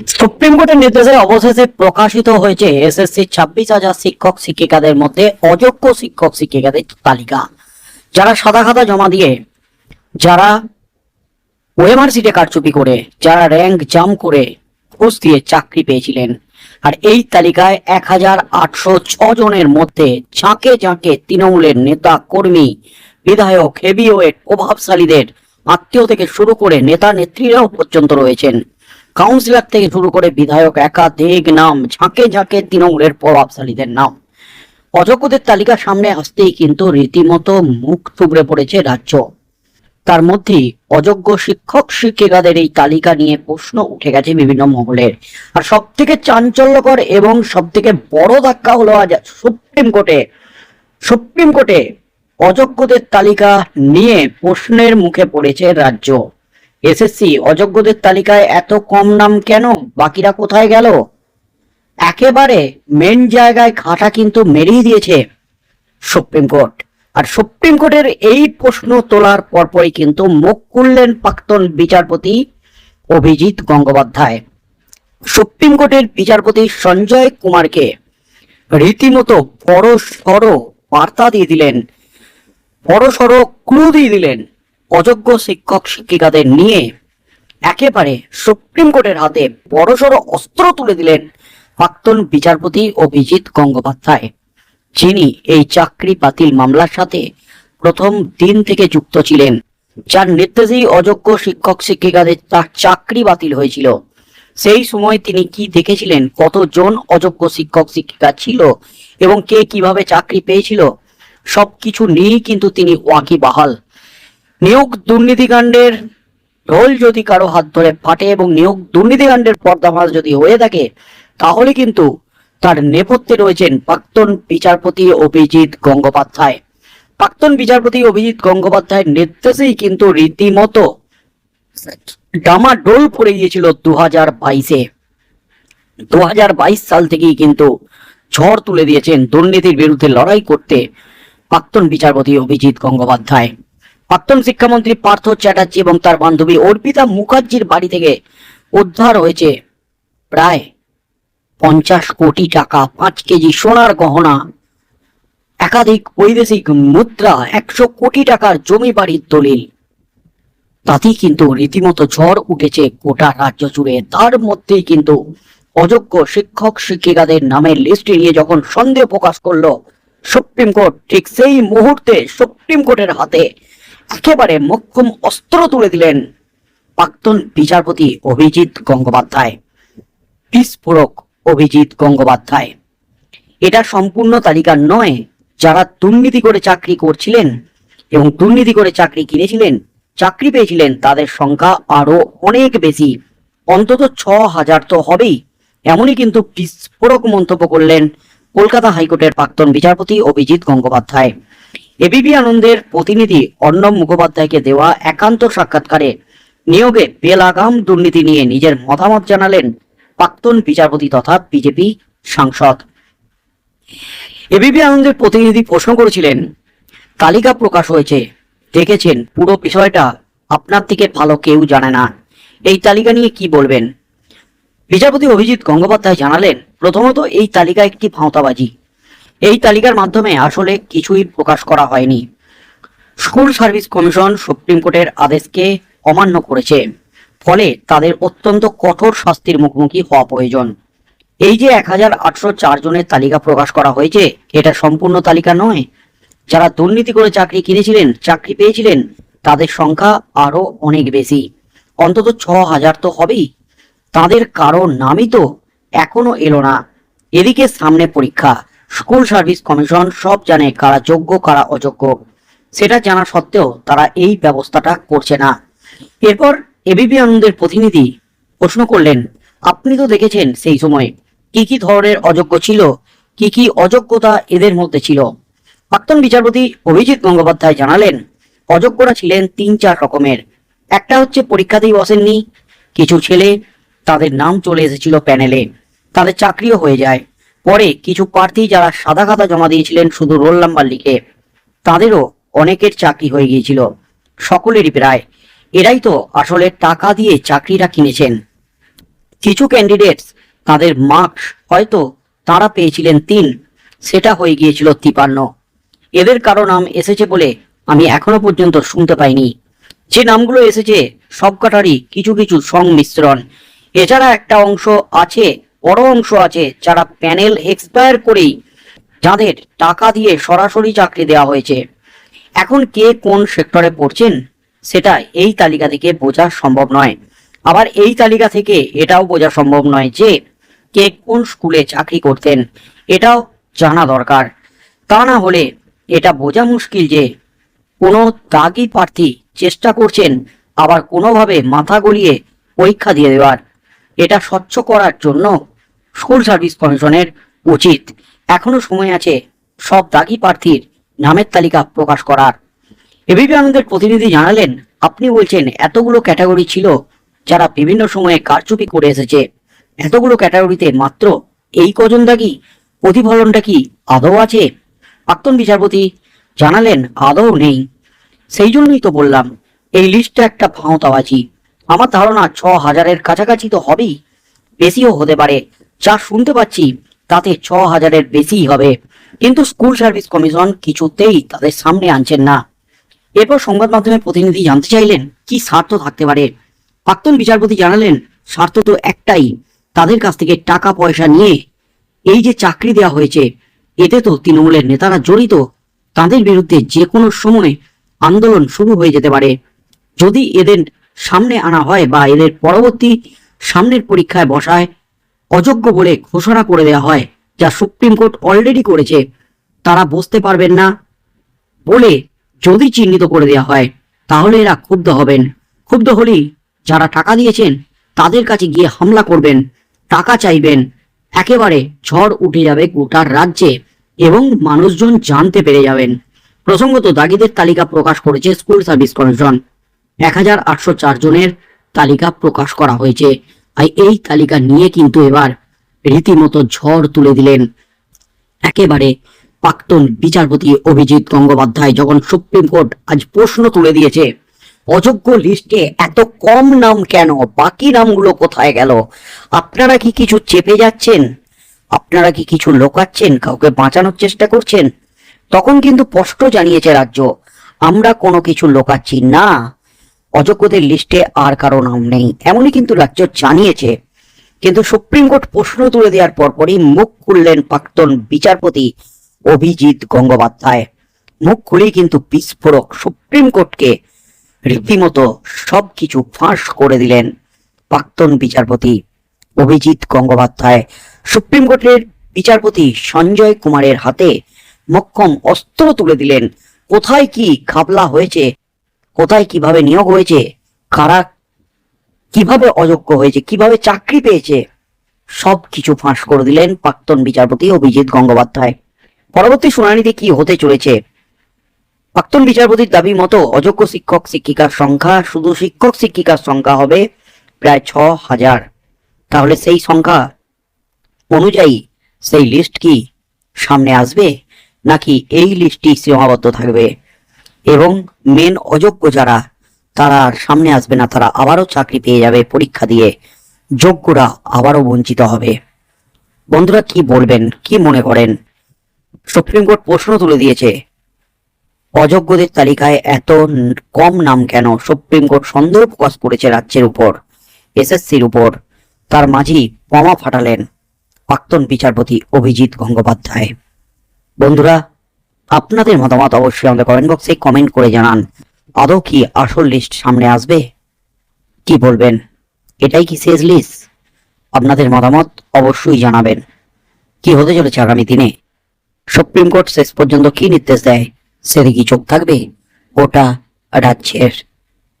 Supreme কোর্টের নির্দেশে অবশেষে প্রকাশিত হয়েছে এসএসসি ছাব্বিশ হাজার শিক্ষক শিক্ষিকাদের মধ্যে অযোগ্য শিক্ষক শিক্ষিকাদের তালিকা। যারা সাদা খাতা জমা দিয়ে, যারা ওএমআর সিটে কারচুপি করে, যারা র্যাঙ্ক জাম করে, ঘুষ দিয়ে চাকরি পেয়েছিলেন। আর এই তালিকায় এক হাজার আটশো ছ জনের মধ্যে ঝাঁকে ঝাঁকে তৃণমূলের নেতা, কর্মী, বিধায়ক হেভিওয়েট প্রভাবশালীদের আত্মীয় থেকে শুরু করে নেতা নেত্রীরাও পর্যন্ত রয়েছেন। কাউন্সিলর থেকে শুরু করে বিধায়ক একাধিক নাম, ঝাঁকে ঝাঁকে তৃণমূলের প্রভাবশালীদের নাম। অযোগ্যদের তালিকা সামনে আসতেই কিন্তু রীতিমতো মুখ থুবড়ে পড়েছে রাজ্য। তার মধ্যেই অযোগ্য শিক্ষক, শিক্ষিকাদের এই তালিকা নিয়ে প্রশ্ন উঠে গেছে বিভিন্ন মহলের। আর সব থেকে চাঞ্চল্যকর এবং সব থেকে বড় ধাক্কা হলো আজ সুপ্রিম কোর্টে। সুপ্রিম কোর্টে অযোগ্যদের তালিকা নিয়ে প্রশ্নের মুখে পড়েছে রাজ্য। এসএসসি অযোগ্যদের তালিকায় এত কম নাম কেন? বাকিরা কোথায় গেল? একেবারে মেন জায়গায় ঘাটা কিন্তু মেরেই দিয়েছে সুপ্রিম কোর্ট। আর সুপ্রিম কোর্টের এই প্রশ্ন তোলার পরপরই কিন্তু মুখ খুললেন প্রাক্তন বিচারপতি অভিজিৎ গঙ্গোপাধ্যায়। সুপ্রিম কোর্টের বিচারপতি সঞ্জয় কুমারকে রীতিমতো বড় সড় বার্তা দিয়ে দিলেন বড় সড় ক্লু দিয়ে দিলেন। অযোগ্য শিক্ষক শিক্ষিকাদের নিয়ে একেবারে সুপ্রিম কোর্টের হাতে বড়সড় অস্ত্র তুলে দিলেন প্রাক্তন বিচারপতি অভিজিৎ গঙ্গোপাধ্যায়, যিনি এই চাকরি বাতিল মামলার সাথে প্রথম দিন থেকে যুক্ত ছিলেন। যার নির্দেশেই অযোগ্য শিক্ষক শিক্ষিকাদের তার চাকরি বাতিল হয়েছিল। সেই সময় তিনি কি দেখেছিলেন? কতজন অযোগ্য শিক্ষক শিক্ষিকা ছিল এবং কে কীভাবে চাকরি পেয়েছিল? সবকিছু নিয়েই কিন্তু তিনি ওয়াকিবাহাল। নিয়োগ দুর্নীতিকাণ্ডের ঢোল যদি কারও হাত ধরে ফাটে এবং নিয়োগ দুর্নীতিকাণ্ডের পর্দাফাশ যদি হয়ে থাকে, তাহলে কিন্তু তার নেপথ্যে রয়েছেন প্রাক্তন বিচারপতি অভিজিৎ গঙ্গোপাধ্যায়। প্রাক্তন বিচারপতি অভিজিৎ গঙ্গোপাধ্যায়ের নির্দেশেই কিন্তু রীতিমতো ডামাডোল পড়ে গিয়েছিল দু হাজার বাইশে। দু হাজার বাইশ সাল থেকেই কিন্তু ঝড় তুলে দিয়েছেন দুর্নীতির বিরুদ্ধে লড়াই করতে প্রাক্তন বিচারপতি অভিজিৎ গঙ্গোপাধ্যায়। প্রাক্তন শিক্ষামন্ত্রী পার্থ চ্যাটার্জি এবং তার বান্ধবী অর্পিতা মুখার্জির বাড়ি থেকে উদ্ধার হয়েছে প্রায় পঞ্চাশ কোটি টাকা, পাঁচ কেজি সোনার গহনা, একাধিক বৈদেশিক মুদ্রা, একশো কোটি টাকার জমি বাড়ির দলিল। তাতেই কিন্তু রীতিমতো ঝড় উঠেছে গোটা রাজ্য জুড়ে। তার মধ্যেই কিন্তু অযোগ্য শিক্ষক শিক্ষিকাদের নামের লিস্ট নিয়ে যখন সন্দেহ প্রকাশ করল সুপ্রিম কোর্ট, ঠিক সেই মুহূর্তে সুপ্রিম কোর্টের হাতে একেবারে মোক্ষম অস্ত্র তুলে দিলেন প্রাক্তন বিচারপতি অভিজিৎ গঙ্গোপাধ্যায়। বিস্ফোরক অভিজিৎ গঙ্গোপাধ্যায়। এটা সম্পূর্ণ তালিকা নয়, যারা দুর্নীতি করে চাকরি করছিলেন এবং দুর্নীতি করে চাকরি কিনেছিলেন, চাকরি পেয়েছিলেন, তাদের সংখ্যা আরও অনেক বেশি। অন্তত ছ হাজার তো হবেই। এমনই কিন্তু বিস্ফোরক মন্তব্য করলেন কলকাতা হাইকোর্টের প্রাক্তন বিচারপতি অভিজিৎ গঙ্গোপাধ্যায়। এবিপি আনন্দের প্রতিনিধি অর্ণব মুখোপাধ্যায়কে দেওয়া একান্ত সাক্ষাৎকারে নিয়োগে বেলাগাম দুর্নীতি নিয়ে নিজের মতামত জানালেন প্রাক্তন বিচারপতি তথা বিজেপি সাংসদ। এবিপি আনন্দের প্রতিনিধি প্রশ্ন করেছিলেন, তালিকা প্রকাশ হয়েছে, দেখেছেন, পুরো বিষয়টা, আপনার থেকে ভালো কেউ জানে না, এই তালিকা নিয়ে কি বলবেন? বিচারপতি অভিজিৎ গঙ্গোপাধ্যায় জানালেন, প্রথমত এই তালিকা একটি ভাঁওতাবাজি এই তালিকার মাধ্যমে আসলে কিছুই প্রকাশ করা হয়নি। স্কুল সার্ভিস কমিশন সুপ্রিম কোর্টের আদেশকে অমান্য করেছে। ফলে তাদের অত্যন্ত কঠোর শাস্তির মুখোমুখি হওয়া প্রয়োজন। এই যে এক হাজার আটশো চার জনের তালিকা প্রকাশ করা হয়েছে, এটা সম্পূর্ণ তালিকা নয়। যারা দুর্নীতি করে চাকরি কিনেছিলেন, চাকরি পেয়েছিলেন, তাদের সংখ্যা আরও অনেক বেশি। অন্তত ছ হাজার তো হবেই। তাদের কারও নামই তো এখনও এলো না। এদিকে সামনে পরীক্ষা। স্কুল সার্ভিস কমিশন সব জানে কারা যোগ্য, কারা অযোগ্য। সেটা জানা সত্ত্বেও তারা এই ব্যবস্থাটা করছে না। এরপর এবিপি আনন্দের প্রতিনিধি প্রশ্ন করলেন, আপনি তো দেখেছেন সেই সময় কি কি ধরনের অযোগ্য ছিল, কি কি অযোগ্যতা এদের মধ্যে ছিল? প্রাক্তন বিচারপতি অভিজিৎ গঙ্গোপাধ্যায় জানালেন, অযোগ্যরা ছিলেন তিন চার রকমের। একটা হচ্ছে পরীক্ষাতেই বসেননি, কিছু ছেলে তাদের নাম চলে এসেছিল প্যানেলে, তাদের চাকরিও হয়ে যায়। পরে কিছু প্রার্থী যারা সাদা খাতা জমা দিয়েছিলেন শুধু রোল নাম্বার লিখে, তাদেরও অনেকের চাকরি হয়ে গিয়েছিল। সকলেরই প্রায়। এরাই তো আসলে টাকা দিয়ে চাকরিটা কিনেছেন। কিছু ক্যান্ডিডেটস তাদের মার্কস হয়তো তারা পেয়েছিলেন তিন, সেটা হয়ে গিয়েছিল তিপান্ন। এদের কারও নাম এসেছে বলে আমি এখনও পর্যন্ত শুনতে পাইনি। যে নামগুলো এসেছে সবকটারই কিছু কিছু সংমিশ্রণ। এছাড়া একটা অংশ আছে বড় অংশ আছে যারা প্যানেল এক্সপায়ার করেই যাদের টাকা দিয়ে সরাসরি চাকরি দেওয়া হয়েছে। এখন কে কোন সেক্টরে পড়ছেন সেটা এই তালিকা থেকে বোঝা সম্ভব নয়। আবার এই তালিকা থেকে এটাও বোঝা সম্ভব নয় যে কে কোন স্কুলে চাকরি করতেন, এটাও জানা দরকার। তা না হলে এটা বোঝা মুশকিল যে কোনো দাগি প্রার্থী চেষ্টা করছেন আবার কোনোভাবে মাথা গলিয়ে পরীক্ষা দিয়ে দেওয়ার। এটা স্বচ্ছ করার জন্য স্কুল সার্ভিস কমিশনের উচিত। এখনও সময় আছে সব দাগি প্রার্থীর নামের তালিকা প্রকাশ করার। এবিপি আনন্দের প্রতিনিধি জানালেন, আপনি বলছেন এতগুলো ক্যাটাগরি ছিল যারা বিভিন্ন সময়ে কারচুপি করে এসেছে। এতগুলো ক্যাটাগরিতে মাত্র এই কজন দাগি? প্রতিফলনটা কি আদৌ আছে? প্রাক্তন বিচারপতি জানালেন, আদৌ নেই। সেই জন্যই তো বললাম, এই লিস্টটা একটা ভাঁওতাবাজি আমার ধারণা ছ হাজারের কাছাকাছি তো হবেই, বেশিও হতে পারে। যা শুনতে পাচ্ছি, তাতে ছ হাজারের বেশিই হবে। কিন্তু স্কুল সার্ভিস কমিশন কিছুতেই তাদের সামনে আনছেন না। এরপর সংবাদ মাধ্যমের প্রতিনিধি জানতে চাইলেন, কি স্বার্থ থাকতে পারে? প্রাক্তন বিচারপতি জানালেন, স্বার্থ তো একটাই, তাদের কাছ থেকে টাকা পয়সা নিয়ে এই যে চাকরি দেওয়া হয়েছে, এতে তো তৃণমূলের নেতারা জড়িত, তাদের বিরুদ্ধে যে কোনো সময় আন্দোলন শুরু হয়ে যেতে পারে। যদি এদের সামনে আনা হয় বা এদের পরবর্তী সামনের পরীক্ষায় বসায় অযোগ্য বলে ঘোষণা করে দেওয়া হয়, যা সুপ্রিম কোর্ট অলরেডি করেছে। তারা বসতে পারবেন না বলে যদি চিহ্নিত করে দেওয়া হয়, তাহলে এরা ক্ষুব্ধ হবেন। ক্ষুব্ধ হলেই যারা টাকা দিয়েছেন, তাদের কাছে গিয়ে হামলা করবেন, টাকা চাইবেন। একেবারে ঝড় উঠে যাবে গোটার রাজ্যে এবং মানুষজন জানতে পেরে যাবেন। প্রসঙ্গত দাগিদের তালিকা প্রকাশ করেছে স্কুল সার্ভিস কমিশন। এক হাজার আটশো চার জনের তালিকা প্রকাশ করা হয়েছে। আর এই তালিকা নিয়ে কিন্তু এবার রীতিমতো ঝড় তুলে দিলেন একেবারে প্রাক্তন বিচারপতি অভিজিৎ গঙ্গোপাধ্যায়। যখন সুপ্রিম কোর্ট আজ প্রশ্ন তুলে দিয়েছে, অযোগ্য লিস্টে এত কম নাম কেন? বাকি নামগুলো কোথায় গেল? আপনারা কি কিছু চেপে যাচ্ছেন? আপনারা কি কিছু লোকাচ্ছেন? কাউকে বাঁচানোর চেষ্টা করছেন? তখন কিন্তু স্পষ্ট জানিয়েছে রাজ্য, আমরা কোনো কিছু লোকাচ্ছি না। অযোগ্যদের লিস্টে আর কারও নাম নেই। এমনই কিন্তু রাজ্য জানিয়েছে। কিন্তু সুপ্রিম কোর্ট প্রশ্ন তুলে দেওয়ার পরপরই মুখ খুললেন প্রাক্তন বিচারপতি অভিজিৎ গঙ্গোপাধ্যায়। মুখ খুলেই কিন্তু বিস্ফোরক সুপ্রিম কোর্টকে রীতিমতো সবকিছু ফাঁস করে দিলেন প্রাক্তন বিচারপতি অভিজিৎ গঙ্গোপাধ্যায়। সুপ্রিম কোর্টের বিচারপতি সঞ্জয় কুমারের হাতে মক্ষম অস্ত্র তুলে দিলেন। কোথায় কি খাবলা হয়েছে কোথায় কীভাবে নিয়োগ হয়েছে, কারা কীভাবে অযোগ্য হয়েছে, কীভাবে চাকরি পেয়েছে, সব কিছু ফাঁস করে দিলেন প্রাক্তন বিচারপতি অভিজিৎ গঙ্গোপাধ্যায়। পরবর্তী শুনানিতে কি হতে চলেছে? প্রাক্তন বিচারপতির দাবি মতো অযোগ্য শিক্ষক শিক্ষিকার সংখ্যা, শুধু শিক্ষক শিক্ষিকার সংখ্যা হবে প্রায় ছ হাজার। তাহলে সেই সংখ্যা অনুযায়ী সেই লিস্ট কি সামনে আসবে, নাকি এই লিস্টটি সীমাবদ্ধ থাকবে? এবং মেন অযোগ্য যারা, তারা সামনে আসবে না, তারা আবারও চাকরি পেয়ে যাবে পরীক্ষা দিয়ে। যোগ্যরা আবারও বঞ্চিত হবে। বন্ধুরা কি বলবেন, কি মনে করেন? সুপ্রিম কোর্ট প্রশ্ন তুলে দিয়েছে, অযোগ্যদের তালিকায় এত কম নাম কেন? সুপ্রিম কোর্ট সন্দেহ প্রকাশ করেছে রাজ্যের উপর, এসএসসির উপর। তার মাঝি বোমা ফাটালেন প্রাক্তন বিচারপতি অভিজিৎ গঙ্গোপাধ্যায়। বন্ধুরা আপনাদের মতামত অবশ্যই আমাদের কমেন্ট বক্সে কমেন্ট করে জানান। আদৌ কি আসল লিস্ট সামনে আসবে? কি বলবেন? এটাই কি শেষ লিস্ট আপনাদের মতামত অবশ্যই জানাবেন। কি হতে চলেছে আগামী দিনে? সুপ্রিম কোর্ট শেষ পর্যন্ত কি নির্দেশ দেয়? সেদিকে চোখ থাকবে? গোটা রাজ্যের